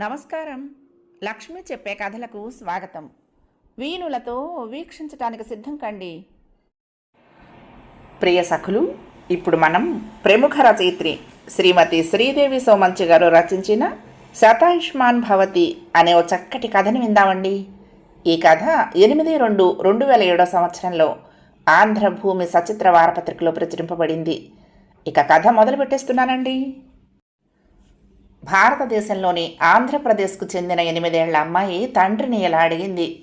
నమస్కారం. లక్ష్మి చెప్పే కథలకు స్వాగతం. వీణులతో వీక్షించటానికి సిద్ధం కండి. ప్రియ సఖులు ఇప్పుడు మనం ప్రముఖ రచయిత్రి శ్రీమతి శ్రీదేవి సోమంచి గారు రచించిన శతాయుష్మాన్ భవతి అనే ఓ చక్కటి కథని విందామండి. ఈ కథ ఎనిమిది రెండు రెండు వేల ఏడో సంవత్సరంలో ఆంధ్రభూమి సచిత్ర వారపత్రికలో ప్రచురింపబడింది. ఇక కథ మొదలు పెట్టేస్తున్నానండి భారతదేశంలోని ఆంధ్రప్రదేశ్కు చెందిన ఎనిమిదేళ్ళ అమ్మాయి తండ్రిని ఇలా అడిగింది?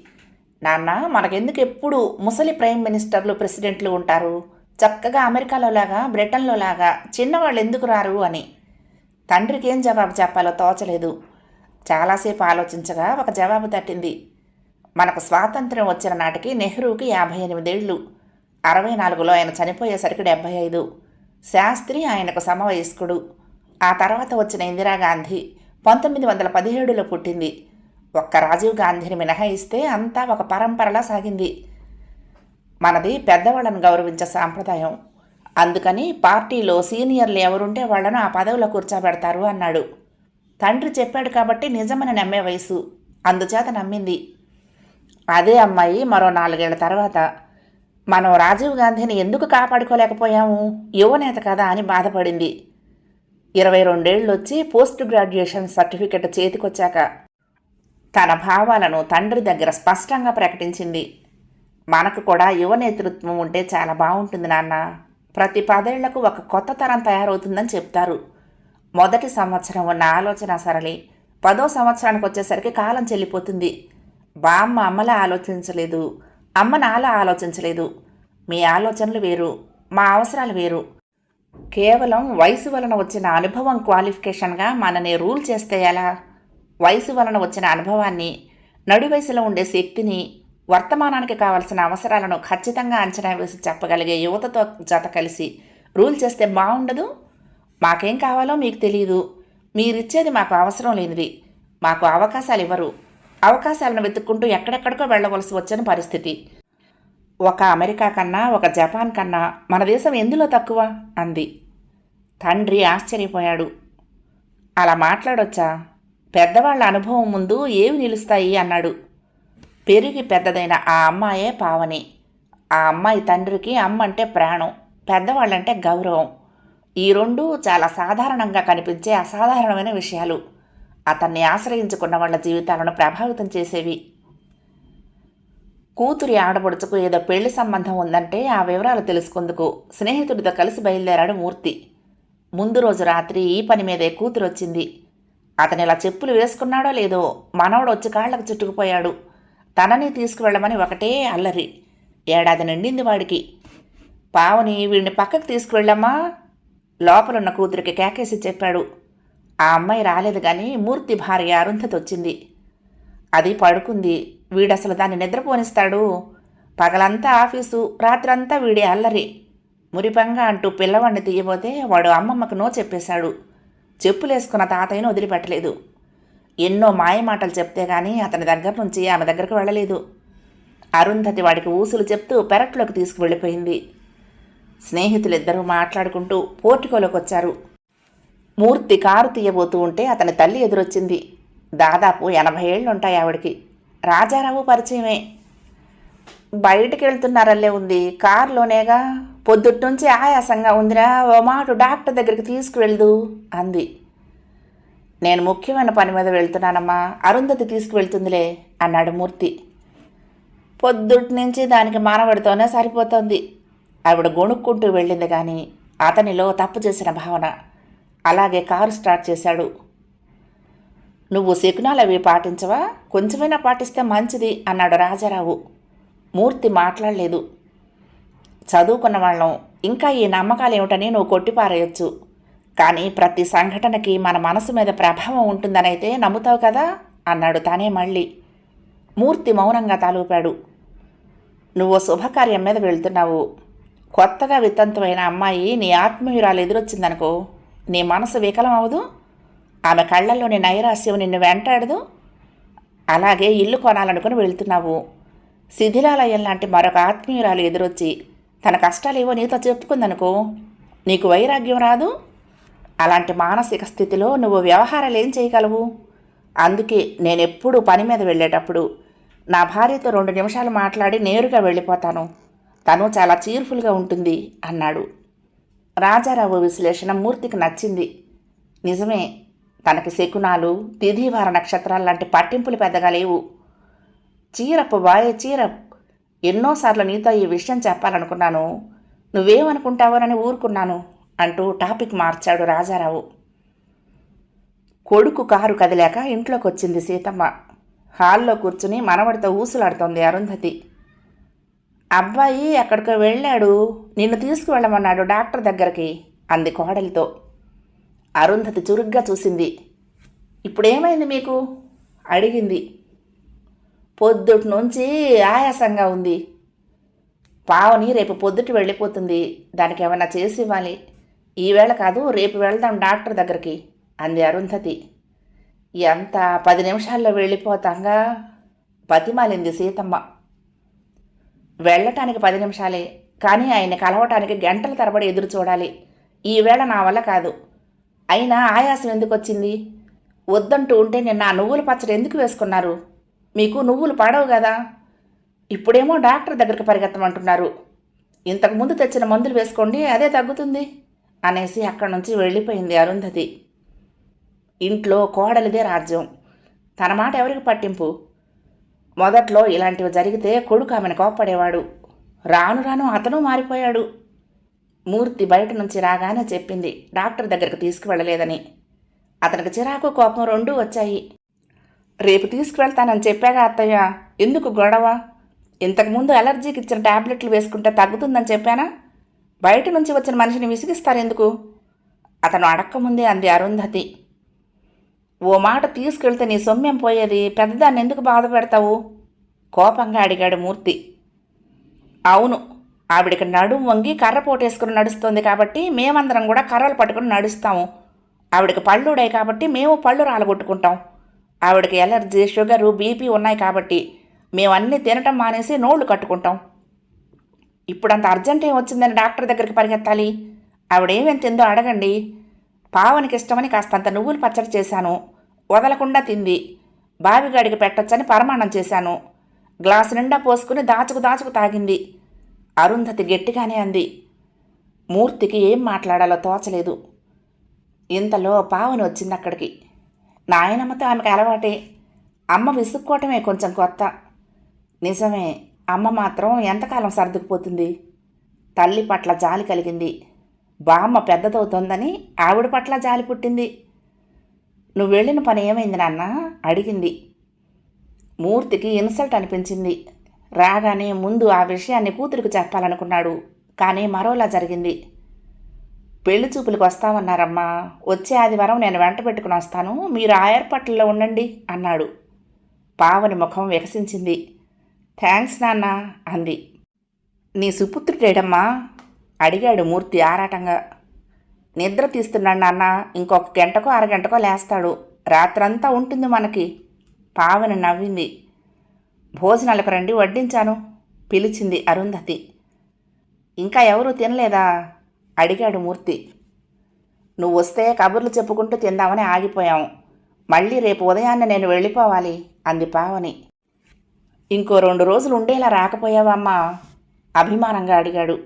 నాన్న మనకెందుకు ఎప్పుడు ముసలి ప్రైమ్ మినిస్టర్లు ప్రెసిడెంట్లు ఉంటారు? చక్కగా అమెరికాలో లాగా బ్రిటన్లో లాగా చిన్నవాళ్ళు ఎందుకు రారు అని. తండ్రికి ఏం జవాబు చెప్పాలో తోచలేదు. చాలాసేపు ఆలోచించగా ఒక జవాబు తట్టింది. మనకు స్వాతంత్ర్యం వచ్చిన నాటికి నెహ్రూకి యాభై ఎనిమిదేళ్ళు అరవై నాలుగులో ఆయన చనిపోయేసరికి డెబ్బై ఐదు. శాస్త్రి ఆయనకు సమవయస్కుడు. ఆ తర్వాత వచ్చిన ఇందిరాగాంధీ పంతొమ్మిది వందల పదిహేడులో పుట్టింది. ఒక్క రాజీవ్ గాంధీని మినహాయిస్తే అంతా ఒక పరంపరలా సాగింది. మనది పెద్దవాళ్ళను గౌరవించే సాంప్రదాయం. అందుకని పార్టీలో సీనియర్లు ఎవరుంటే వాళ్ళను ఆ పదవిలో కూర్చోబెడతారు అన్నాడు. తండ్రి చెప్పాడు కాబట్టి నిజమని నమ్మే వయసు. అందుచేత నమ్మింది. అదే అమ్మాయి మరో నాలుగేళ్ళ తర్వాత. మనం రాజీవ్ గాంధీని ఎందుకు కాపాడుకోలేకపోయాము? యువనేత కదా అని బాధపడింది. ఇరవై రెండేళ్ళు వచ్చి పోస్ట్ గ్రాడ్యుయేషన్ సర్టిఫికెట్ చేతికొచ్చాక తన భావాలను తండ్రి దగ్గర స్పష్టంగా ప్రకటించింది. మనకు కూడా యువ నేతృత్వం ఉంటే చాలా బాగుంటుంది నాన్న. ప్రతి పదేళ్ళకు ఒక కొత్త తరం తయారవుతుందని చెప్తారు. మొదటి సంవత్సరం ఉన్న ఆలోచన సరళి. పదో సంవత్సరానికి వచ్చేసరికి కాలం చెల్లిపోతుంది. బామ్మ అమ్మలా ఆలోచించలేదు. అమ్మ నాలా ఆలోచించలేదు. మీ ఆలోచనలు వేరు. మా అవసరాలు వేరు. కేవలం వయసు వలన వచ్చిన అనుభవం క్వాలిఫికేషన్గా మనని రూల్ చేస్తే ఎలా? వయసు వలన వచ్చిన అనుభవాన్ని నడి వయసులో ఉండే శక్తిని వర్తమానానికి కావాల్సిన అవసరాలను ఖచ్చితంగా అంచనా వేసి చెప్పగలిగే యువతతో జత కలిసి రూల్ చేస్తే బాగుండదు? మాకేం కావాలో మీకు తెలియదు మీరిచ్చేది మాకు అవసరం లేనిది. మాకు అవకాశాలు ఇవ్వరు. అవకాశాలను వెతుక్కుంటూ ఎక్కడెక్కడికో వెళ్ళవలసి వచ్చిన పరిస్థితి. ఒక అమెరికా కన్నా ఒక జపాన్ కన్నా మన దేశం ఎందులో తక్కువ? అంది. తండ్రి ఆశ్చర్యపోయాడు. అలా మాట్లాడొచ్చా? పెద్దవాళ్ళ అనుభవం ముందు ఏవి నిలుస్తాయి? అన్నాడు. పెరిగి పెద్దదైన ఆ అమ్మాయే పావని. ఆ అమ్మాయి తండ్రికి అమ్మ అంటే ప్రాణం పెద్దవాళ్ళంటే గౌరవం. ఈ రెండు చాలా సాధారణంగా కనిపించే అసాధారణమైన విషయాలు. అతన్ని ఆశ్రయించుకున్న వాళ్ళ జీవితాలను ప్రభావితం చేసేవి. కూతురి ఆడపడుచుకు ఏదో పెళ్ళి సంబంధం ఉందంటే ఆ వివరాలు తెలుసుకుందుకు. స్నేహితుడితో కలిసి బయలుదేరాడు మూర్తి. ముందు రోజు రాత్రి ఈ పని మీదే కూతురు వచ్చింది. అతను ఇలా చెప్పులు వేసుకున్నాడో లేదో మనవడు వచ్చి కాళ్ళకు చుట్టుకుపోయాడు. తనని తీసుకువెళ్ళమని ఒకటే అల్లరి. ఏడాది నిండింది వాడికి. పావని వీడిని పక్కకు తీసుకువెళ్ళమ్మా లోపలున్న కూతురికి కేకేసి చెప్పాడు. ఆ అమ్మాయి రాలేదు కానీ మూర్తి భార్య అరుంధతి వచ్చింది. అది పడుకుంది. వీడసలు దాన్ని నిద్రపోనిస్తాడు. పగలంతా ఆఫీసు రాత్రంతా వీడి అల్లరి. మురిపంగా అంటూ పిల్లవాడిని తీయబోతే వాడు అమ్మమ్మకు నో చెప్పేశాడు. చెప్పులేసుకున్న తాతయ్యను వదిలిపెట్టలేదు. ఎన్నో మాయమాటలు చెప్తే గానీ అతని దగ్గర నుంచి ఆమె దగ్గరకు వెళ్ళలేదు. అరుంధతి వాడికి ఊసులు చెప్తూ పెరట్లోకి తీసుకువెళ్ళిపోయింది. స్నేహితులిద్దరూ మాట్లాడుకుంటూ పోర్టికోలోకి వచ్చారు. మూర్తి కారు తీయబోతూ ఉంటే అతని తల్లి ఎదురొచ్చింది. దాదాపు ఎనభై ఏళ్ళు ఉంటాయి ఆవిడకి. రాజారావు పరిచయమే. బయటికి వెళ్తున్నారల్లే ఉంది. కారులోనేగా పొద్దుట్నుంచి ఆయాసంగా ఉందిరా ఓ మాట డాక్టర్ దగ్గరికి తీసుకువెళ్దు అంది. నేను ముఖ్యమైన పని మీద వెళ్తున్నానమ్మా అరుంధతి తీసుకువెళ్తుందిలే అన్నాడు మూర్తి. పొద్దుటి నుంచి దానికి మానవడితోనే సరిపోతోంది. ఆవిడ గొణుక్కుంటూ వెళ్ళింది కానీ అతనిలో తప్పు చేసిన భావన. అలాగే కారు స్టార్ట్ చేశాడు. నువ్వు శకునాలు అవి పాటించవా? కొంచెమైనా పాటిస్తే మంచిది అన్నాడు రాజారావు. మూర్తి మాట్లాడలేదు. చదువుకున్న వాళ్ళం ఇంకా ఈ నమ్మకాలు ఏమిటని నువ్వు కొట్టిపారేయొచ్చు. కానీ ప్రతి సంఘటనకి మన మనసు మీద ప్రభావం ఉంటుందనైతే నమ్ముతావు కదా? అన్నాడు తానే మళ్ళీ. మూర్తి మౌనంగా తాలూపాడు. నువ్వు శుభకార్యం మీద వెళ్తున్నావు. కొత్తగా వితంతమైన అమ్మాయి నీ ఆత్మీయురాలు ఎదురొచ్చిందనుకో నీ మనసు వికలం అవదు ఆమె కళ్ళల్లోని నైరాస్యం నిన్ను వెంటాడదు. అలాగే ఇల్లు కొనాలనుకుని వెళ్తున్నావు. శిథిలాలయం లాంటి మరొక ఆత్మీయురాలు ఎదురొచ్చి తన కష్టాలేవో నీతో చెప్పుకుందనుకో నీకు వైరాగ్యం రాదు? అలాంటి మానసిక స్థితిలో నువ్వు వ్యవహారాలు ఏం చేయగలవు? అందుకే నేనెప్పుడు పని మీద వెళ్ళేటప్పుడు నా భార్యతో రెండు నిమిషాలు మాట్లాడి నేరుగా వెళ్ళిపోతాను. తను చాలా చీర్ఫుల్గా ఉంటుంది అన్నాడు. రాజారావు విశ్లేషణ మూర్తికి నచ్చింది. నిజమే తనకి శకునాలు తిథివార నక్షత్రాలు లాంటి పట్టింపులు పెద్దగా లేవు. చీరపు బాయ్ చీరప్ ఎన్నోసార్లు నీతో ఈ విషయం చెప్పాలనుకున్నాను. నువ్వేమనుకుంటావోనని ఊరుకున్నాను అంటూ టాపిక్ మార్చాడు రాజారావు. కొడుకు కారు కదిలాక ఇంట్లోకి వచ్చింది సీతమ్మ. హాల్లో కూర్చుని మనవడితో ఊసులాడుతోంది అరుంధతి. అబ్బాయి ఎక్కడికో వెళ్ళాడు నిన్ను తీసుకువెళ్ళమన్నాడు డాక్టర్ దగ్గరికి అంది కోడలితో. అరుంధతి చురుగ్గా చూసింది. ఇప్పుడేమైంది మీకు? అడిగింది. పొద్దుటి నుంచి ఆయాసంగా ఉంది. పావని రేపు పొద్దుటి వెళ్ళిపోతుంది. దానికి ఏమైనా చేసి ఇవ్వాలి ఈవేళ కాదు రేపు వెళ్దాం డాక్టర్ దగ్గరికి అంది అరుంధతి. ఎంత? పది నిమిషాల్లో వెళ్ళిపోతాంగా? బతిమాలింది సీతమ్మ. వెళ్ళటానికి పది నిమిషాలే కానీ ఆయన కలవటానికి గంటల తరబడి ఎదురు చూడాలి ఈవేళ నా వల్ల కాదు. అయినా ఆయాసం ఎందుకు వచ్చింది? వద్దంటూ ఉంటే నిన్న ఆ నువ్వుల పచ్చడి ఎందుకు వేసుకున్నారు? మీకు నువ్వులు పడవు కదా. ఇప్పుడేమో డాక్టర్ దగ్గరికి పరిగెత్తమంటున్నారు. ఇంతకు ముందు తెచ్చిన మందులు వేసుకోండి అదే తగ్గుతుంది అనేసి అక్కడి నుంచి వెళ్ళిపోయింది అరుంధతి. ఇంట్లో కోడలిదే రాజ్యం. తన మాట ఎవరికి పట్టింపు? మొదట్లో ఇలాంటివి జరిగితే కొడుకు ఆమెను కోప్పడేవాడు. రాను రాను అతను మారిపోయాడు. మూర్తి బయట నుంచి రాగానే చెప్పింది డాక్టర్ దగ్గరకు తీసుకువెళ్ళలేదని. అతనికి చిరాకు కోపం రెండూ వచ్చాయి. రేపు తీసుకువెళ్తానని చెప్పాగా అత్తయ్య. ఎందుకు గొడవ? ఇంతకుముందు అలర్జీకి ఇచ్చిన టాబ్లెట్లు వేసుకుంటే తగ్గుతుందని చెప్పానా? బయట నుంచి వచ్చిన మనిషిని విసిగిస్తారు ఎందుకు? అతను అడక్కముందే అంది అరుంధతి. ఓ మాట తీసుకెళ్తే నీ సొమ్యం పోయేది? పెద్దదాన్ని ఎందుకు బాధ పెడతావు? కోపంగా అడిగాడు మూర్తి. అవును ఆవిడకి నడుం వంగి కర్ర పోటేసుకుని నడుస్తుంది కాబట్టి మేమందరం కూడా కర్రలు పట్టుకుని నడుస్తాము. ఆవిడకి పళ్ళుడాయి కాబట్టి మేము పళ్ళు రాలగొట్టుకుంటాం. ఆవిడకి ఎలర్జీ షుగరు బీపీ ఉన్నాయి కాబట్టి మేము అన్నీ తినటం మానేసి నోళ్ళు కట్టుకుంటాం. ఇప్పుడంత అర్జెంట్ ఏం వచ్చిందని డాక్టర్ దగ్గరికి పరిగెత్తాలి? ఆవిడేమేం తిందో అడగండి. పావనికి ఇష్టమని కాస్తంత నువ్వులు పచ్చడి చేశాను. వదలకుండా తింది. బావిగాడికి పెట్టొచ్చని పరమాణం చేశాను. గ్లాసు నిండా పోసుకుని దాచుకు దాచుకు తాగింది. అరుంధతి గట్టిగానే అంది. మూర్తికి ఏం మాట్లాడాలో తోచలేదు. ఇంతలో పావని వచ్చింది అక్కడికి నాయనమ్మతో ఆమెకు అలవాటే. అమ్మ విసుక్కోవటమే కొంచెం కొత్త. నిజమే అమ్మ మాత్రం ఎంతకాలం సర్దుకుపోతుంది? తల్లి పట్ల జాలి కలిగింది. బామ్మ పెద్దదవుతోందని ఆవిడ పట్ల జాలి పుట్టింది. నువ్వు వెళ్ళిన పని ఏమైంది నాన్న? అడిగింది. మూర్తికి ఇన్సల్ట్ అనిపించింది. రాగానే ముందు ఆ విషయాన్ని కూతురికి చెప్పాలనుకున్నాడు. కానీ మరోలా జరిగింది. పెళ్ళి చూపులకు వస్తామన్నారమ్మా వచ్చే ఆదివారం నేను వెంట పెట్టుకుని వస్తాను. మీరు ఆ ఏర్పాట్లలో ఉండండి అన్నాడు. పావని ముఖం వికసించింది. థ్యాంక్స్ నాన్న అంది. నీ సుపుత్రుడేడమ్మా అడిగాడు మూర్తి ఆరాటంగా. నిద్ర తీస్తున్నాడు నాన్న. ఇంకొక గంటకో అరగంటకో లేస్తాడు. రాత్రంతా ఉంటుంది మనకి. పావని నవ్వింది. భోజనాలకు రండి వడ్డించాను పిలిచింది అరుంధతి. ఇంకా ఎవరూ తినలేదా? అడిగాడు మూర్తి. నువ్వు వస్తే కబుర్లు చెప్పుకుంటూ తిందామని ఆగిపోయాం. మళ్ళీ రేపు ఉదయాన్నే నేను వెళ్ళిపోవాలి అంది పావని. ఇంకో రెండు రోజులు ఉండేలా రాకపోయావమ్మా? అభిమానంగా అడిగాడు.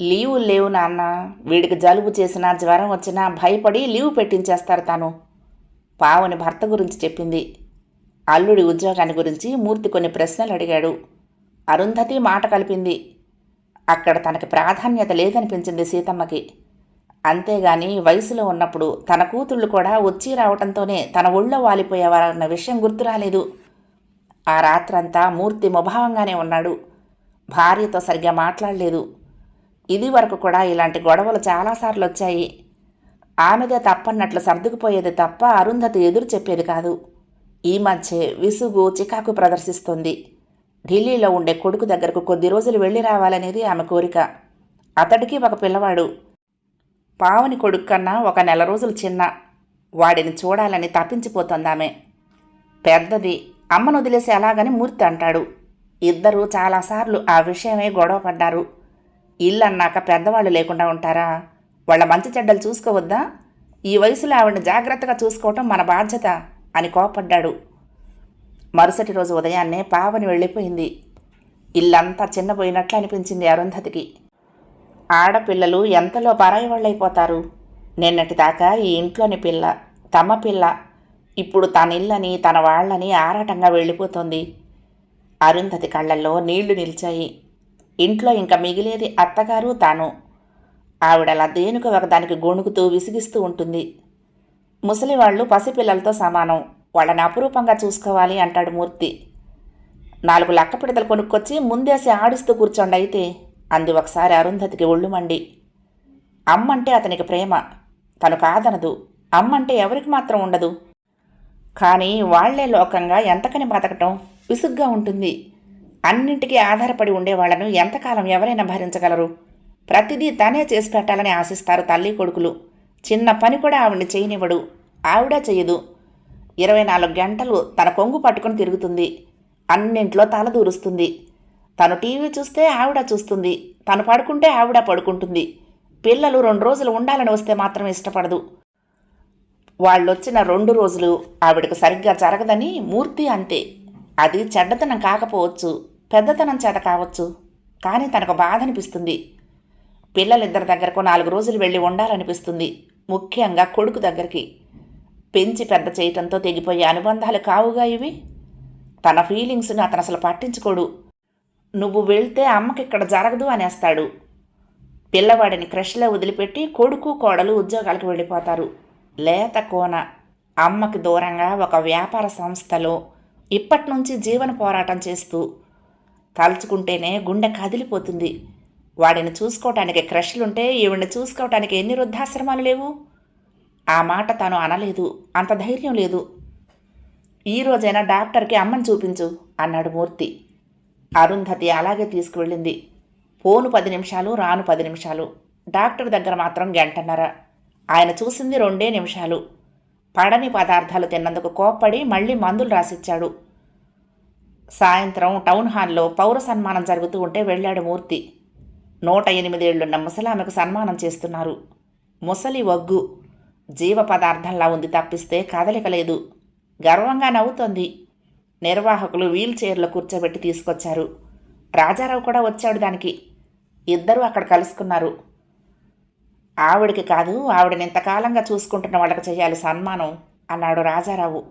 లీవు లేవు నాన్న వీడికి జలుబు చేసినా జ్వరం వచ్చినా భయపడి లీవ్ పెట్టించేస్తారు తాను పావని భర్త గురించి చెప్పింది. అల్లుడి ఉద్యోగాన్ని గురించి మూర్తి కొన్ని ప్రశ్నలు అడిగాడు. అరుంధతి మాట కలిపింది. అక్కడ తనకి ప్రాధాన్యత లేదనిపించింది సీతమ్మకి. అంతేగాని వయసులో ఉన్నప్పుడు తన కూతుళ్ళు కూడా వచ్చి రావటంతోనే తన ఒళ్ళో వాలిపోయేవారన్న విషయం గుర్తు రాలేదు. ఆ రాత్రంతా మూర్తి ముభావంగానే ఉన్నాడు. భార్యతో సరిగ్గా మాట్లాడలేదు. ఇది వరకు కూడా ఇలాంటి గొడవలు చాలాసార్లు వచ్చాయి. ఆమెదే తప్పన్నట్లు సర్దుకుపోయేది తప్ప అరుంధతి ఎదురు చెప్పేది కాదు. ఈ మధ్య విసుగు చికాకు ప్రదర్శిస్తుంది. ఢిల్లీలో ఉండే కొడుకు దగ్గరకు కొద్ది రోజులు వెళ్ళి రావాలనేది ఆమె కోరిక. అతడికి ఒక పిల్లవాడు. పావని కొడుకు కన్నా ఒక నెల రోజులు చిన్న. వాడిని చూడాలని తప్పించిపోతుందామె పెద్దది అమ్మను వదిలేసి ఎలాగని మూర్తి అంటాడు. ఇద్దరూ చాలాసార్లు ఆ విషయమే గొడవ పడ్డారు. ఇల్లు అన్నాక పెద్దవాళ్ళు లేకుండా ఉంటారా? వాళ్ళ మంచి చెడ్డలు చూసుకోవద్దా? ఈ వయసులో ఆవిడని జాగ్రత్తగా చూసుకోవటం మన బాధ్యత. అని కోపడ్డాడు. మరుసటి రోజు ఉదయాన్నే పావని వెళ్ళిపోయింది. ఇల్లంతా చిన్నపోయినట్లు అనిపించింది అరుంధతికి. ఆడపిల్లలు ఎంతలో పరాయి వాళ్ళైపోతారు నిన్నటిదాకా ఈ ఇంట్లోని పిల్ల తమ పిల్ల ఇప్పుడు తన ఇల్లని తన వాళ్ళని ఆరాటంగా వెళ్ళిపోతుంది. అరుంధతి కళ్ళల్లో నీళ్ళు నిలిచాయి. ఇంట్లో ఇంకా మిగిలేది అత్తగారు తాను. ఆవిడలా దేనికి ఒకదానికి గొణుకుతూ విసిగిస్తూ ఉంటుంది. ముసలివాళ్ళు పసిపిల్లలతో సమానం. వాళ్ళని అపురూపంగా చూసుకోవాలి అంటాడు మూర్తి. నాలుగు లక్క పిడతలు కొనుక్కొచ్చి ముందేసి ఆడిస్తూ కూర్చోండి అయితే అంది ఒకసారి అరుంధతికి ఒళ్ళు మండి. అమ్మంటే అతనికి ప్రేమ. తను కాదనదు. అమ్మంటే ఎవరికి మాత్రం ఉండదు. కానీ వాళ్ళే లోకంగా ఎంతకని బతకటం విసుగ్గా ఉంటుంది. అన్నింటికీ ఆధారపడి ఉండేవాళ్ళను ఎంతకాలం ఎవరైనా భరించగలరు? ప్రతిదీ తనే చేసి పెట్టాలని ఆశిస్తారు తల్లి కొడుకులు. చిన్న పని కూడా ఆవిడ్ని చేయనివ్వడు. ఆవిడ చేయదు. ఇరవై నాలుగు గంటలు తన కొంగు పట్టుకొని తిరుగుతుంది. అన్నింట్లో తల దూరుస్తుంది. తను టీవీ చూస్తే ఆవిడ చూస్తుంది. తను పడుకుంటే ఆవిడ పడుకుంటుంది. పిల్లలు రెండు రోజులు ఉండాలని వస్తే మాత్రం ఇష్టపడదు. వాళ్ళొచ్చిన రెండు రోజులు ఆవిడకు సరిగ్గా జరగదని మూర్తి అంతే. అది చెడ్డతనం కాకపోవచ్చు పెద్దతనం చేత కావచ్చు. కానీ తనకు బాధ అనిపిస్తుంది. పిల్లలిద్దరి దగ్గరకు నాలుగు రోజులు వెళ్ళి ఉండాలనిపిస్తుంది. ముఖ్యంగా కొడుకు దగ్గరికి. పెంచి పెద్ద చేయటంతో తెగిపోయే అనుబంధాలు కావుగా ఇవి. తన ఫీలింగ్స్ని అతను అసలు పట్టించుకోడు. నువ్వు వెళ్తే అమ్మకి ఇక్కడ జరగదు అనేస్తాడు. పిల్లవాడిని క్రష్లో వదిలిపెట్టి కొడుకు కోడలు ఉద్యోగాలకు వెళ్ళిపోతారు. లేత కోన. అమ్మకి దూరంగా ఒక వ్యాపార సంస్థలో ఇప్పటి నుంచి జీవన పోరాటం చేస్తూ తలుచుకుంటేనే గుండె కదిలిపోతుంది. వాడిని చూసుకోవటానికి క్రష్లుంటే ఈవిడిని చూసుకోవటానికి ఎన్ని వృద్ధాశ్రమాలు లేవు? ఆ మాట తను అనలేదు అంత ధైర్యం లేదు. ఈ రోజైనా డాక్టర్కి అమ్మని చూపించు అన్నాడు మూర్తి. అరుంధతి అలాగే తీసుకువెళ్ళింది. పోను పది నిమిషాలు రాను పది నిమిషాలు. డాక్టర్ దగ్గర మాత్రం గంటన్నర. ఆయన చూసింది రెండే నిమిషాలు. పడని పదార్థాలు తిన్నందుకు కోప్పడి మళ్ళీ మందులు రాసిచ్చాడు. సాయంత్రం టౌన్ హాల్లో పౌర సన్మానం జరుగుతూ ఉంటే వెళ్ళాడు మూర్తి. నూట ఎనిమిదేళ్ళున్న ముసలామెకు సన్మానం చేస్తున్నారు. ముసలి వగ్గు జీవ పదార్థంలా ఉంది తప్పిస్తే కదలిక లేదు. గర్వంగా నవ్వుతోంది. నిర్వాహకులు వీల్ చైర్లో కూర్చోబెట్టి తీసుకొచ్చారు. రాజారావు కూడా వచ్చాడు దానికి. ఇద్దరూ అక్కడ కలుసుకున్నారు. ఆవిడికి కాదు ఆవిడని ఇంతకాలంగా చూసుకుంటున్న వాళ్ళకి చేయాలి సన్మానం అన్నాడు రాజారావు.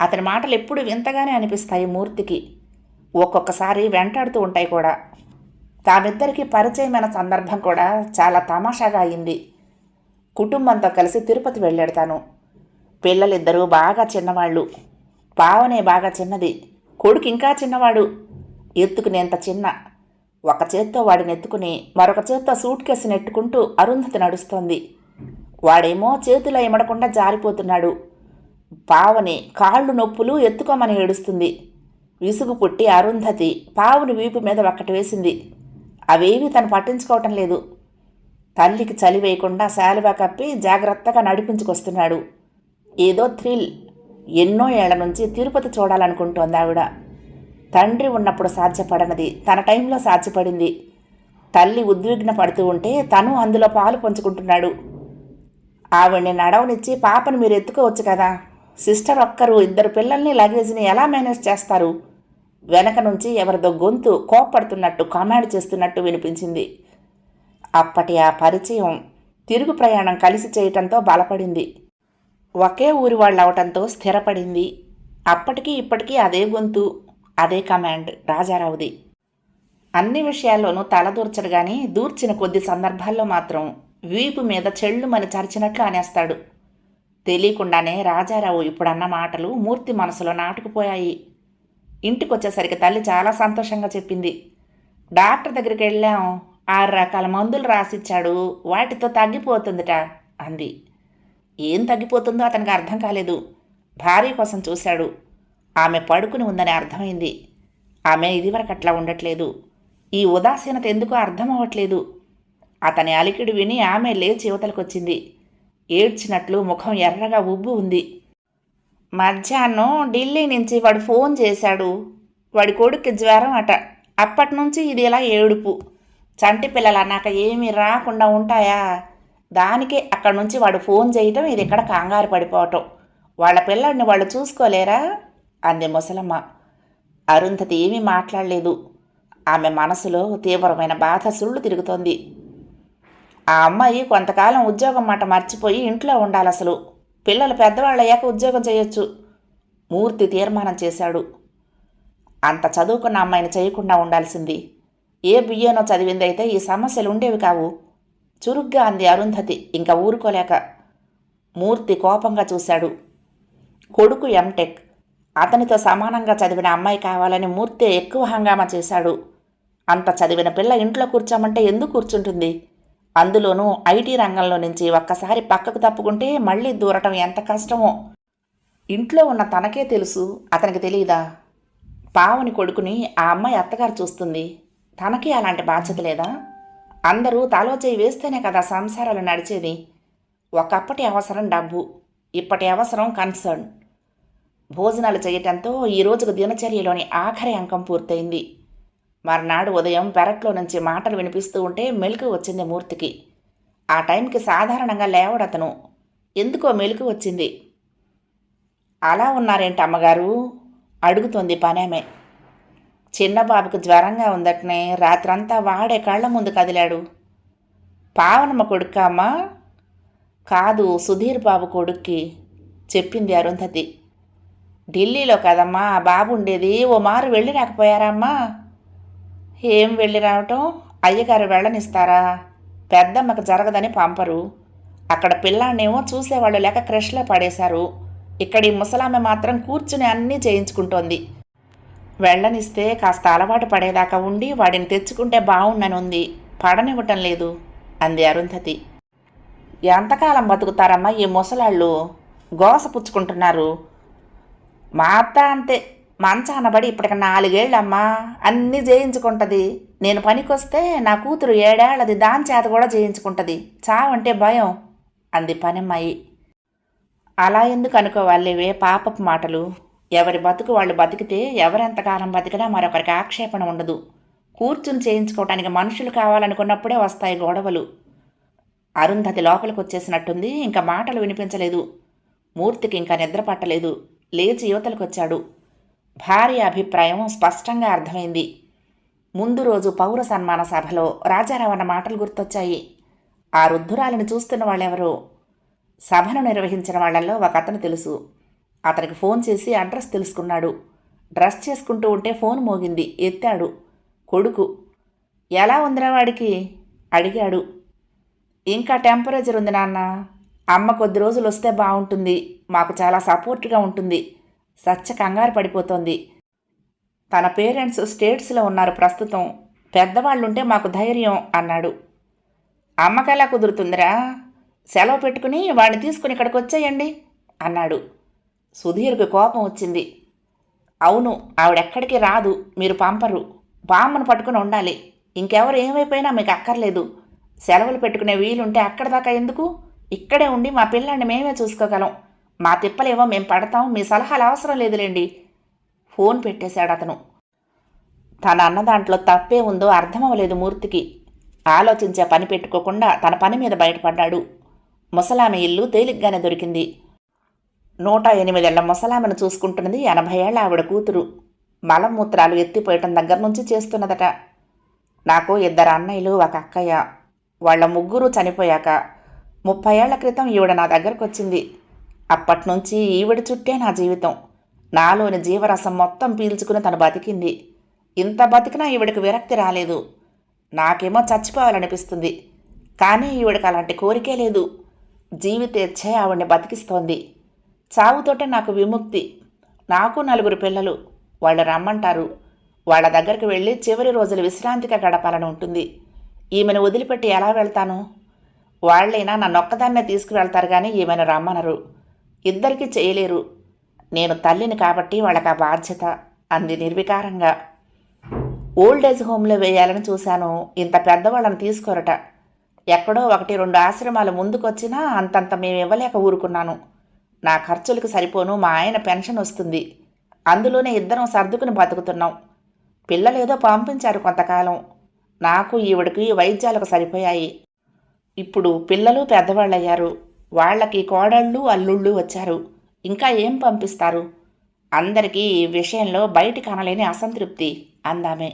అతని మాటలు ఎప్పుడు వింతగానే అనిపిస్తాయి మూర్తికి. ఒక్కొక్కసారి వెంటాడుతూ ఉంటాయి కూడా. తామిద్దరికీ పరిచయమైన సందర్భం కూడా చాలా తమాషాగా అయింది. కుటుంబంతో కలిసి తిరుపతి వెళ్ళాడు తాను. పిల్లలిద్దరూ బాగా చిన్నవాళ్ళు. పావనే బాగా చిన్నది. కొడుకు ఇంకా చిన్నవాడు. ఎత్తుకునేంత చిన్న. ఒక చేత్తో వాడిని ఎత్తుకుని మరొక చేత్తో సూట్ కేసు నెట్టుకుంటూ అరుంధతి నడుస్తోంది. వాడేమో చేతిలో ఇమడకుండా జారిపోతున్నాడు. పావని కాళ్ళు నొప్పులు ఎత్తుకోమని ఏడుస్తుంది. విసుగు పుట్టి అరుంధతి పావుని వీపు మీద ఒక్కటి వేసింది. అవేవి తను పట్టించుకోవటం లేదు. తల్లికి చలి వేయకుండా శాలువా కప్పి జాగ్రత్తగా నడిపించుకొస్తున్నాడు. ఏదో థ్రిల్. ఎన్నో ఏళ్ళ నుంచి తిరుపతి చూడాలనుకుంటోంది ఆవిడ. తండ్రి ఉన్నప్పుడు సాధ్యపడనది. తన టైంలో సాధ్యపడింది. తల్లి ఉద్విగ్న పడుతూ ఉంటే తను అందులో పాలు పంచుకుంటున్నాడు. ఆవిడ్ని నడవనిచ్చి పాపను మీరు ఎత్తుకోవచ్చు కదా. సిస్టర్ ఒక్కరు ఇద్దరు పిల్లల్ని లగేజ్ని ఎలా మేనేజ్ చేస్తారు? వెనక నుంచి ఎవరిదో గొంతు కోప్పడుతున్నట్టు కామాండ్ చేస్తున్నట్టు వినిపించింది. అప్పటి ఆ పరిచయం తిరుగు ప్రయాణం కలిసి చేయటంతో బలపడింది. ఒకే ఊరి వాళ్ళు అవటంతో స్థిరపడింది. అప్పటికి ఇప్పటికీ అదే గొంతు అదే కమాండ్ రాజారావుది. అన్ని విషయాల్లోనూ తలదూర్చడు కానీ దూర్చిన కొద్ది సందర్భాల్లో మాత్రం వీపు మీద చెళ్ళుమని చరిచినట్లు అనేస్తాడు. తెలియకుండానే రాజారావు ఇప్పుడన్న మాటలు మూర్తి మనసులో నాటుకుపోయాయి. ఇంటికొచ్చేసరికి తల్లి చాలా సంతోషంగా చెప్పింది. డాక్టర్ దగ్గరికి వెళ్ళాం. ఆరు రకాల మందులు రాసిచ్చాడు. వాటితో తగ్గిపోతుందిట అంది. ఏం తగ్గిపోతుందో అతనికి అర్థం కాలేదు. భార్య కోసం చూశాడు. ఆమె పడుకుని ఉందని అర్థమైంది. ఆమె ఇదివరకు అట్లా ఉండట్లేదు. ఈ ఉదాసీనత ఎందుకో అర్థం అవ్వట్లేదు. అతని అలికిడి విని ఆమె లేచి యువతలకొచ్చింది. ఏడ్చినట్లు ముఖం ఎర్రగా ఉబ్బు ఉంది. మధ్యాహ్నం ఢిల్లీ నుంచి వాడు ఫోన్ చేశాడు. వాడి కొడుక్కి జ్వరం అట. అప్పటి నుంచి ఇది ఇలా ఏడుపు. చంటి పిల్లలు అన్నాక ఏమీ రాకుండా ఉంటాయా? దానికే అక్కడి నుంచి వాడు ఫోన్ చేయటం ఇది ఇక్కడ కంగారు పడిపోవటం. వాళ్ళ పిల్లడిని వాళ్ళు చూసుకోలేరా? అంది ముసలమ్మ. అరుంధతి ఏమీ మాట్లాడలేదు. ఆమె మనసులో తీవ్రమైన బాధ సుళ్ళు తిరుగుతోంది. ఆ అమ్మాయి కొంతకాలం ఉద్యోగం మాట మర్చిపోయి ఇంట్లో ఉండాలి అసలు పిల్లలు పెద్దవాళ్ళయ్యాక ఉద్యోగం చేయొచ్చు. మూర్తి తీర్మానం చేశాడు. అంత చదువుకున్న అమ్మాయిని చేయకుండా ఉండాల్సింది. ఏ బియ్యనో చదివిందైతే ఈ సమస్యలు ఉండేవి కావు. చురుగ్గా అంది అరుంధతి ఇంకా ఊరుకోలేక. మూర్తి కోపంగా చూశాడు. కొడుకు ఎంటెక్. అతనితో సమానంగా చదివిన అమ్మాయి కావాలని మూర్తి ఎక్కువ హంగామా చేశాడు. అంత చదివిన పిల్ల ఇంట్లో కూర్చోమంటే ఎందుకు కూర్చుంటుంది? అందులోనూ ఐటీ రంగంలో నుంచి ఒక్కసారి పక్కకు తప్పుకుంటే మళ్ళీ దూరటం ఎంత కష్టమో. ఇంట్లో ఉన్న తనకే తెలుసు అతనికి తెలియదా పావుని కొడుకుని ఆ అమ్మాయి అత్తగారు చూస్తుంది. తనకే అలాంటి బాధ్యత లేదా? అందరూ తలో చేయి వేస్తేనే కదా సంసారాలు నడిచేది. ఒకప్పటి అవసరం డబ్బు ఇప్పటి అవసరం కన్సర్న్ భోజనాలు చేయటంతో ఈ రోజుకు దినచర్యలోని ఆఖరి అంకం పూర్తయింది. మర్నాడు ఉదయం పెరట్లో నుంచి మాటలు వినిపిస్తూ ఉంటే మెలకు వచ్చింది మూర్తికి. ఆ టైంకి సాధారణంగా లేవడతను. ఎందుకో మెలకు వచ్చింది. అలా ఉన్నారేంటి అమ్మగారు? అడుగుతోంది పనేమే. చిన్నబాబుకు జ్వరంగా ఉందటనే రాత్రంతా వాడే కళ్ళ ముందు కదిలాడు. పావనమ్మ కొడుక్క అమ్మా? కాదు సుధీర్ బాబు కొడుక్కి చెప్పింది అరుంధతి. ఢిల్లీలో కదమ్మా ఆ బాబు ఉండేది ఓ మారు వెళ్ళి రాకపోయారమ్మా ఏం వెళ్ళి రావటం? అయ్యగారు వెళ్ళనిస్తారా? పెద్దమ్మకు జరగదని పంపరు. అక్కడ పిల్లాన్నేమో చూసేవాళ్ళు లేక క్రష్లో పడేశారు. ఇక్కడ ఈ ముసలామె మాత్రం కూర్చుని అన్నీ చేయించుకుంటోంది. వెళ్ళనిస్తే కాస్త అలవాటు పడేదాకా ఉండి వాడిని తెచ్చుకుంటే బాగుండనుంది పడనివ్వటం లేదు అంది అరుంధతి. ఎంతకాలం బతుకుతారమ్మా ఈ ముసలాళ్ళు? గోస పుచ్చుకుంటున్నారు మా అత్త అంతే. మంచానబడి ఇప్పటికి నాలుగేళ్ళమ్మా. అన్నీ చేయించుకుంటుంది నేను పనికొస్తే నా కూతురు ఏడేళ్ళది దాని చేత కూడా చేయించుకుంటుంది చావంటే భయం. అంది పనిమ్మాయి అలా ఎందుకు అనుకోవాలేవే పాపపు మాటలు? ఎవరి బతుకు వాళ్ళు బతికితే ఎవరెంతకాలం బతికినా మరొకరికి ఆక్షేపణ ఉండదు. కూర్చుని చేయించుకోవటానికి మనుషులు కావాలనుకున్నప్పుడే వస్తాయి గొడవలు. అరుంధతి లోపలికి వచ్చేసినట్టుంది. ఇంకా మాటలు వినిపించలేదు. మూర్తికి ఇంకా నిద్ర పట్టలేదు. లేచి యువతలకొచ్చాడు. భార్య అభిప్రాయం స్పష్టంగా అర్థమైంది. ముందు రోజు పౌర సన్మాన సభలో రాజారావు అన్న మాటలు గుర్తొచ్చాయి. ఆ రుద్ధురాలిని చూస్తున్న వాళ్ళెవరో? సభను నిర్వహించిన వాళ్ళల్లో ఒక అతను తెలుసు. అతనికి ఫోన్ చేసి అడ్రస్ తెలుసుకున్నాడు. డ్రెస్ చేసుకుంటూ ఉంటే ఫోన్ మోగింది. ఎత్తాడు. కొడుకు. ఎలా ఉందిరా వాడికి? అడిగాడు. ఇంకా టెంపరేచర్ ఉంది నాన్న. అమ్మ కొద్ది రోజులు వస్తే బాగుంటుంది మాకు చాలా సపోర్ట్గా ఉంటుంది. సచ్చ కంగారు పడిపోతోంది. తన పేరెంట్స్ స్టేట్స్లో ఉన్నారు ప్రస్తుతం. పెద్దవాళ్ళుంటే మాకు ధైర్యం అన్నాడు. అమ్మకెలా కుదురుతుందిరా. సెలవు పెట్టుకుని వాడిని తీసుకుని ఇక్కడికి వచ్చేయండి అన్నాడు. సుధీర్కు కోపం వచ్చింది. అవును ఆవిడెక్కడికి రాదు. మీరు పంపరు. బామ్మను పట్టుకుని ఉండాలి. ఇంకెవరు ఏమైపోయినా మీకు అక్కర్లేదు. సెలవులు పెట్టుకునే వీలుంటే అక్కడ దాకా ఎందుకు? ఇక్కడే ఉండి మా పిల్లాన్ని మేమే చూసుకోగలం. మా తిప్పలేవో మేం పడతాం మీ సలహాలు అవసరం లేదులేండి. ఫోన్ పెట్టేశాడు అతను. తన అన్న దాంట్లో తప్పే ఉందో అర్థమవలేదు మూర్తికి. ఆలోచించే పని పెట్టుకోకుండా తన పని మీద బయటపడ్డాడు. ముసలామె ఇల్లు తేలిగ్గానే దొరికింది. నూట ఎనిమిదేళ్ళ ముసలామెను చూసుకుంటున్నది ఎనభై ఏళ్ళ ఆవిడ కూతురు. మలమూత్రాలు ఎత్తిపోయటం దగ్గర నుంచి చేస్తున్నదట. నాకు ఇద్దరు అన్నయ్యలు ఒక అక్కయ్య. వాళ్ళ ముగ్గురు చనిపోయాక ముప్పై ఏళ్ళ క్రితం ఈవిడ నా దగ్గరకు వచ్చింది అప్పట్నుంచి ఈవిడ చుట్టే నా జీవితం. నాలోని జీవరసం మొత్తం పీల్చుకుని తను బతికింది. ఇంత బతికినా ఈవిడకి విరక్తి రాలేదు. నాకేమో చచ్చిపోవాలనిపిస్తుంది. కానీ ఈవిడకి అలాంటి కోరికే లేదు. జీవితేచ్ఛే ఆవిడ్ని బతికిస్తోంది. చావుతోటే నాకు విముక్తి. నాకు నలుగురు పిల్లలు. వాళ్ళు రమ్మంటారు. వాళ్ళ దగ్గరికి వెళ్ళి చివరి రోజులు విశ్రాంతిగా గడపాలని ఉంటుంది. ఈమెను వదిలిపెట్టి ఎలా వెళ్తాను? వాళ్ళైనా నన్నొక్కదాన్నే తీసుకువెళ్తారు కానీ ఈమెను రమ్మనరు. ఇద్దరికీ చేయలేరు. నేను తల్లిని కాబట్టి వాళ్ళకి ఆ బాధ్యత అంది నిర్వికారంగా. ఓల్డ్ ఏజ్ హోమ్లో వేయాలని చూశాను. ఇంత పెద్దవాళ్ళని తీసుకోరట. ఎక్కడో ఒకటి రెండు ఆశ్రమాలు ముందుకొచ్చినా అంతంత మేము ఇవ్వలేక ఊరుకున్నాను. నా ఖర్చులకు సరిపోను. మా ఆయన పెన్షన్ వస్తుంది. అందులోనే ఇద్దరం సర్దుకుని బతుకుతున్నాం. పిల్లలేదో పంపించారు కొంతకాలం. నాకు ఈవిడికి వైద్యాలకు సరిపోయాయి. ఇప్పుడు పిల్లలు పెద్దవాళ్ళయ్యారు. వాళ్ళకి కోడళ్ళు అల్లుళ్ళు వచ్చారు. ఇంకా ఏం పంపిస్తారు? అందరికీ ఈ విషయంలో బయట కనలేని అసంతృప్తి అందామే.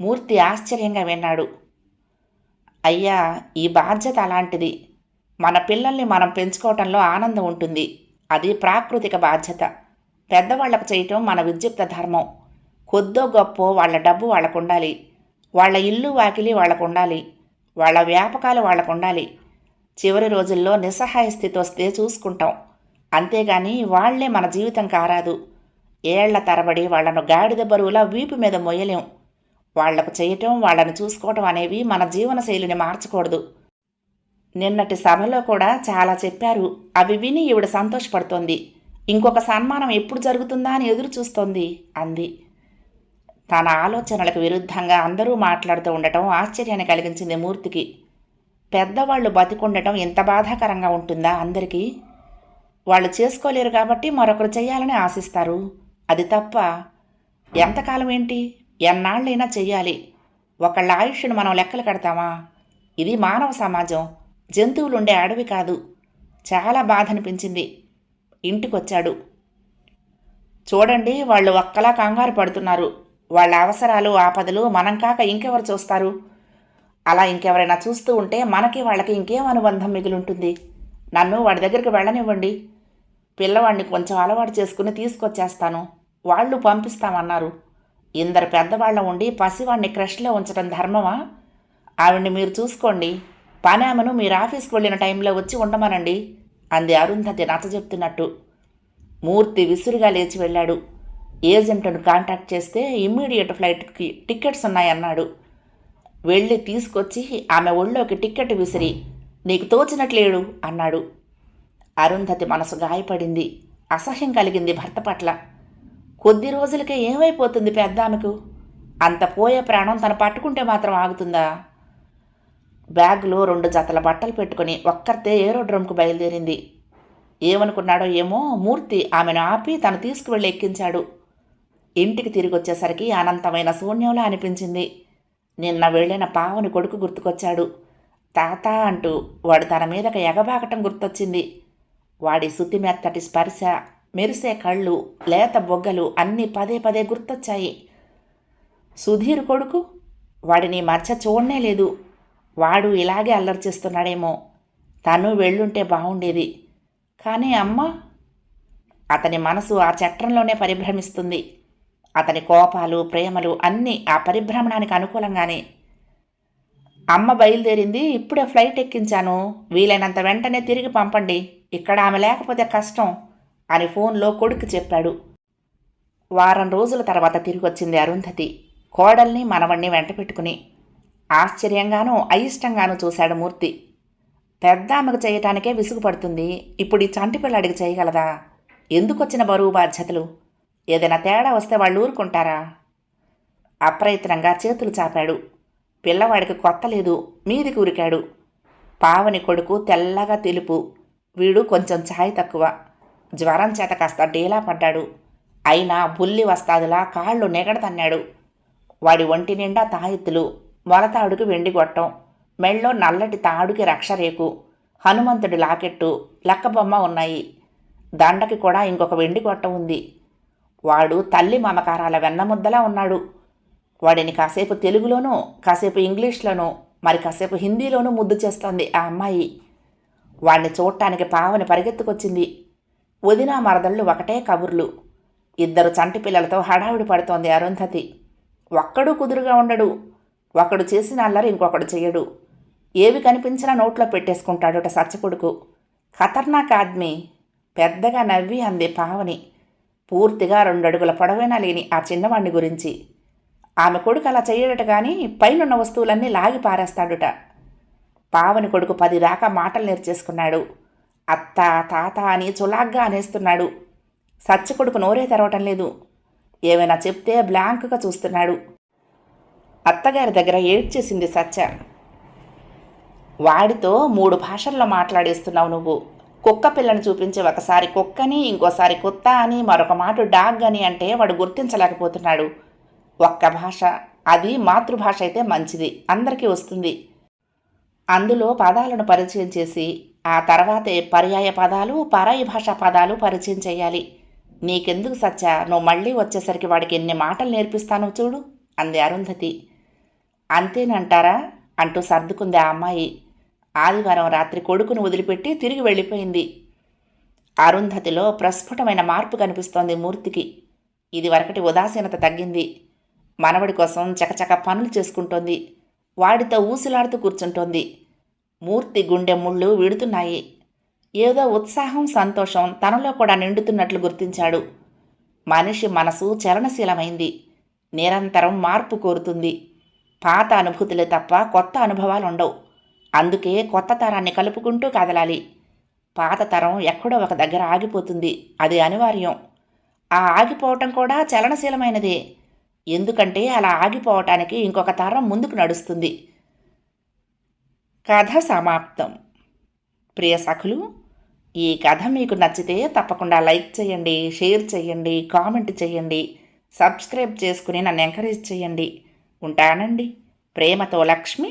మూర్తి ఆశ్చర్యంగా విన్నాడు. అయ్యా ఈ బాధ్యత అలాంటిది. మన పిల్లల్ని మనం పెంచుకోవటంలో ఆనందం ఉంటుంది. అది ప్రాకృతిక బాధ్యత. పెద్దవాళ్ళకు చేయటం మన విద్యుక్త ధర్మం. కొద్దో గొప్ప వాళ్ళ డబ్బు వాళ్ళకు ఉండాలి వాళ్ళ ఇల్లు వాకిలి వాళ్ళకు ఉండాలి వాళ్ళ వ్యాపకాలు వాళ్ళకు ఉండాలి చివరి రోజుల్లో నిస్సహాయ స్థితి వస్తే చూసుకుంటాం. అంతేగాని వాళ్ళే మన జీవితం కారాదు. ఏళ్ళ తరబడి వాళ్ళను గాడిద బరువులా వీపు మీద మొయ్యలేం. వాళ్ళకు చేయటం వాళ్ళను చూసుకోవటం అనేవి మన జీవన శైలిని మార్చకూడదు. నిన్నటి సభలో కూడా చాలా చెప్పారు. అవి విని ఈవిడ సంతోషపడుతోంది. ఇంకొక సన్మానం ఎప్పుడు జరుగుతుందా అని ఎదురు చూస్తోంది అంది. తన ఆలోచనలకు విరుద్ధంగా అందరూ మాట్లాడుతూ ఉండటం ఆశ్చర్యాన్ని కలిగించింది మూర్తికి. పెద్దవాళ్ళు బతికుండటం ఎంత బాధాకరంగా ఉంటుందా అందరికీ? వాళ్ళు చేసుకోలేరు కాబట్టి మరొకరు చేయాలని ఆశిస్తారు. అది తప్ప ఎంతకాలం ఏంటి? ఎన్నాళ్ళైనా చెయ్యాలి ఒకళ్ళ ఆయుష్ను మనం లెక్కలు కడతామా? ఇది మానవ సమాజం. జంతువులుండే అడవి కాదు. చాలా బాధ అనిపించింది ఇంటికొచ్చాడు. చూడండి వాళ్ళు ఒక్కలా కంగారు పడుతున్నారు. వాళ్ళ అవసరాలు ఆపదలు మనం కాక ఇంకెవరు చూస్తారు? అలా ఇంకెవరైనా చూస్తూ ఉంటే మనకి వాళ్ళకి ఇంకేం అనుబంధం మిగిలింటుంది? నన్ను వాడి దగ్గరికి వెళ్ళనివ్వండి. పిల్లవాడిని కొంచెం అలవాటు చేసుకుని తీసుకొచ్చేస్తాను. వాళ్ళు పంపిస్తామన్నారు. ఇందరు పెద్దవాళ్ళ ఉండి పసివాడిని క్రష్లో ఉంచడం ధర్మమా? ఆవిడ్ని మీరు చూసుకోండి. పనామను మీరు ఆఫీస్కి వెళ్ళిన టైంలో వచ్చి ఉండమనండి. అంది అరుంధతి నచ్చ చెప్తున్నట్టు. మూర్తి విసురుగా లేచి వెళ్ళాడు. ఏజెంట్ను కాంటాక్ట్ చేస్తే ఇమ్మీడియట్ ఫ్లైట్కి టికెట్స్ ఉన్నాయన్నాడు. వెళ్ళి తీసుకొచ్చి ఆమె ఒళ్ళోకి టిక్కెట్ విసిరి నీకు తోచినట్లేడు అన్నాడు. అరుంధతి మనసు గాయపడింది. అసహ్యం కలిగింది భర్త పట్ల. కొద్ది రోజులకే ఏమైపోతుంది పెద్ద ఆమెకు అంత పోయే ప్రాణం తను పట్టుకుంటే మాత్రం ఆగుతుందా? బ్యాగ్లో రెండు జతల బట్టలు పెట్టుకుని ఒక్కరితే ఏరోడ్రమ్కు బయలుదేరింది. ఏమనుకున్నాడో ఏమో మూర్తి ఆమెను ఆపి తను తీసుకువెళ్ళి ఎక్కించాడు. ఇంటికి తిరిగి వచ్చేసరికి అనంతమైన శూన్యంలా అనిపించింది. నిన్న వెళ్ళిన పావుని కొడుకు గుర్తుకొచ్చాడు. తాత అంటూ వాడు తన మీదక ఎగబాకటం గుర్తొచ్చింది. వాడి శుతిమెత్తటి స్పర్శ మెరిసే కళ్ళు లేత బొగ్గలు అన్నీ పదే పదే గుర్తొచ్చాయి. సుధీర్ కొడుకు? వాడిని మర్చ చూడనే లేదు. వాడు ఇలాగే అల్లరి చేస్తున్నాడేమో. తను వెళ్ళుంటే బాగుండేది కానీ అమ్మ అతని మనసు ఆ చట్రంలోనే పరిభ్రమిస్తుంది. అతని కోపాలు ప్రేమలు అన్నీ ఆ పరిభ్రమణానికి అనుకూలంగానే. అమ్మ బయలుదేరింది ఇప్పుడే ఫ్లైట్ ఎక్కించాను. వీలైనంత వెంటనే తిరిగి పంపండి. ఇక్కడ ఆమె లేకపోతే కష్టం అని ఫోన్లో కొడుకు చెప్పాడు. వారం రోజుల తర్వాత తిరిగి వచ్చింది అరుంధతి. కోడల్ని మనవణ్ణి వెంట పెట్టుకుని. ఆశ్చర్యంగానూ అయిష్టంగానూ చూశాడు మూర్తి. పెద్ద ఆమెకు చేయటానికే విసుగుపడుతుంది ఇప్పుడు ఈ చంటి పిల్లాడికి చేయగలదా? ఎందుకొచ్చిన బరువు బాధ్యతలు? ఏదైనా తేడా వస్తే వాళ్ళు ఊరుకుంటారా? అప్రయత్నంగా చేతులు చాపాడు. పిల్లవాడికి కొత్త లేదు మీదికి ఉరికాడు. పావని కొడుకు తెల్లగా తెలుపు వీడు కొంచెం ఛాయ్ తక్కువ. జ్వరం చేత కాస్త డీలా పడ్డాడు. అయినా బుల్లి వస్తాదులా కాళ్ళు నెగడతన్నాడు. వాడి ఒంటి నిండా తాయెత్తులు మొలతాడుకు వెండి గొట్టం మెళ్ళో నల్లటి తాడుకి రక్షరేకు హనుమంతుడి లాకెట్టు లక్కబొమ్మ ఉన్నాయి. దండకి కూడా ఇంకొక వెండి గొట్టం ఉంది. వాడు తల్లి మమకారాల వెన్నముద్దలా ఉన్నాడు. వాడిని కాసేపు తెలుగులోనూ కాసేపు ఇంగ్లీష్లోనూ మరి కాసేపు హిందీలోనూ ముద్దు చేస్తోంది ఆ అమ్మాయి. వాడిని చూడటానికి పావని పరిగెత్తుకొచ్చింది. వదినా మరదళ్ళు ఒకటే కబుర్లు. ఇద్దరు చంటి పిల్లలతో హడావిడి పడుతోంది అరుంధతి. ఒక్కడూ కుదురుగా ఉండడు. ఒకడు చేసిన అల్లరి ఇంకొకడు చేయడు ఏవి కనిపించినా నోట్లో పెట్టేసుకుంటాడుట సచ్చకొడుకు ఖతర్నాక్ ఆద్మీ పెద్దగా నవ్వి అంది పావని. పూర్తిగా రెండు అడుగుల పొడవైన లేని ఆ చిన్నవాణ్ణి గురించి. ఆమె కొడుకు అలా చేయడట కానీ పైనున్న వస్తువులన్నీ లాగి పారేస్తాడుట. పావని కొడుకు పది దాకా మాటలు నేర్చేసుకున్నాడు. అత్త తాత అని చులాగ్గా అనేస్తున్నాడు. సత్య కొడుకు నోరే తెరవటం లేదు. ఏమైనా చెప్తే బ్లాంక్గా చూస్తున్నాడు. అత్తగారి దగ్గర ఏడ్చేసింది సచ్చ. వాడితో మూడు భాషల్లో మాట్లాడేస్తున్నావు నువ్వు. కుక్క పిల్లని చూపించి ఒకసారి కుక్కని ఇంకోసారి కుత్త అని మరొక మాట డాగ్ అని అంటే వాడు గుర్తించలేకపోతున్నాడు. ఒక్క భాష అది మాతృభాష అయితే మంచిది అందరికీ వస్తుంది. అందులో పదాలను పరిచయం చేసి ఆ తర్వాతే పర్యాయ పదాలు పరాయి భాషా పదాలు పరిచయం చేయాలి. నీకెందుకు సత్య? నువ్వు మళ్ళీ వచ్చేసరికి వాడికి ఎన్ని మాటలు నేర్పిస్తానో చూడు అంది అరుంధతి. అంతేనంటారా? అంటూ సర్దుకుంది ఆ అమ్మాయి. ఆదివారం రాత్రి కొడుకును వదిలిపెట్టి తిరిగి వెళ్ళిపోయింది. అరుంధతిలో ప్రస్ఫుటమైన మార్పు కనిపిస్తోంది మూర్తికి. ఇది వరకటి ఉదాసీనత తగ్గింది. మనవడి కోసం చకచక పనులు చేసుకుంటోంది. వాడితో ఊసిలాడుతూ కూర్చుంటోంది. మూర్తి గుండె ముళ్ళు విడుతున్నాయి. ఏదో ఉత్సాహం సంతోషం తనలో కూడా నిండుతున్నట్లు గుర్తించాడు. మనిషి మనసు చలనశీలమైంది. నిరంతరం మార్పు కోరుతుంది. పాత అనుభూతులే తప్ప కొత్త అనుభవాలు ఉండవు అందుకే కొత్త తరాన్ని కలుపుకుంటూ కదలాలి. పాత తరం ఎక్కడో ఒక దగ్గర ఆగిపోతుంది. అది అనివార్యం. ఆ ఆగిపోవటం కూడా చలనశీలమైనదే. ఎందుకంటే అలా ఆగిపోవటానికి ఇంకొక తరం ముందుకు నడుస్తుంది. కథ సమాప్తం. ప్రియ సఖులు ఈ కథ మీకు నచ్చితే తప్పకుండా లైక్ చేయండి షేర్ చేయండి కామెంట్ చేయండి సబ్స్క్రైబ్ చేసుకుని నన్ను ఎంకరేజ్ చేయండి. ఉంటానండి. ప్రేమతో లక్ష్మి.